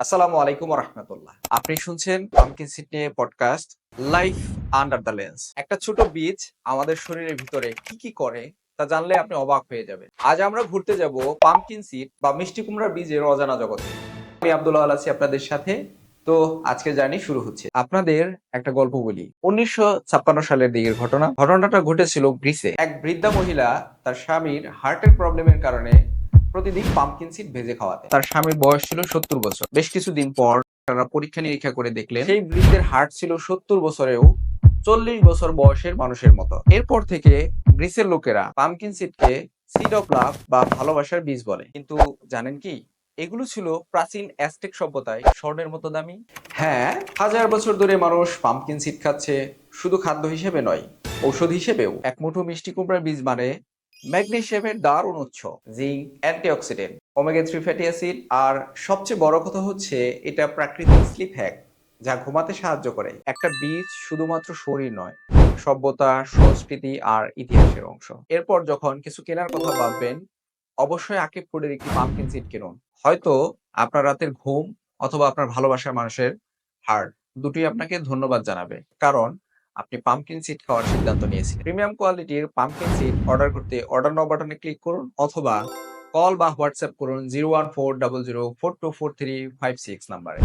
আসসালামু আলাইকুম রহমতুল্লাহ আপনি শুনছেন পামকিন নিয়ে podcast life under the lens একটা ছোট বীজ আমাদের শরীরের ভিতরে কি কি করে, তা জানলে আপনি অবাক হয়ে যাবেন। আজ আমরা ঘুরতে যাব পামকিন সিট বা মিষ্টি কুমড়ার বীজের অজানা জগতে। আমি আব্দুল্লাহ আল আছি আপনাদের সাথে। তো আজকে জার্নি শুরু হচ্ছে। আপনাদের একটা গল্প বলি। উনিশশো ছাপ্পান্ন সালের দিকের ঘটনা। ঘটনাটা ঘটেছিল গ্রিসে। এক বৃদ্ধা মহিলা তার স্বামীর হার্টের প্রবলেমের কারণে প্রতিদিন পাম্পকিন সিড ভেজে খাওয়াতে। তার স্বামীর বয়স ছিল সত্তর বছর। বেশ কিছুদিন পর তারা পরীক্ষা নিরীক্ষা করে দেখলেন সেই বৃদ্ধের হার্ট ছিল সত্তর বছরেও চল্লিশ বছর বয়সের মানুষের মতো। এরপর থেকে গ্রিসের লোকেরা পামকিন সিডকে সিড অফ লাভ বা ভালোবাসার বীজ বলে। কিন্তু জানেন কি এগুলো ছিল প্রাচীন অ্যাস্টেক সভ্যতায় স্বর্ণের মতো দামি। হ্যাঁ হাজার বছর ধরে মানুষ পাম্পকিন সিড খাচ্ছে শুধু খাদ্য হিসেবে নয় ঔষধ হিসেবেও। এক মুঠো মিষ্টি কুমড়ার বীজ মানে ম্যাগনেসিয়ামের দারুণ উৎস zinc antioxidant omega three fatty acid আর সবচেয়ে বড় কথা হচ্ছে এটা প্রাকৃতিক স্লিপ হ্যাক যা ঘুমাতে সাহায্য করে। একটা বীজ শুধুমাত্র শরীর নয়, সভ্যতা, সংস্কৃতি আর ইতিহাসের অংশ। এরপর যখন কিছু কেনার কথা ভাববেন, অবশ্যই আকিব ফুডের একটি পাম্পকিন সিড কিনুন। হয়তো আপনার রাতের ঘুম অথবা আপনার ভালোবাসার মানুষের হার্ট দুটোই আপনাকে ধন্যবাদ জানাবে। কারণ আপনি পাম্পকিন সিট খাওয়ার সিদ্ধান্ত নিয়েছেন প্রিমিয়াম কোয়ালিটির পাম্পকিন সিট অর্ডার করতে অর্ডার নাও বাটনে ক্লিক করুন অথবা কল বা হোয়াটসঅ্যাপ করুন zero one four double zero four two four three five six নাম্বারে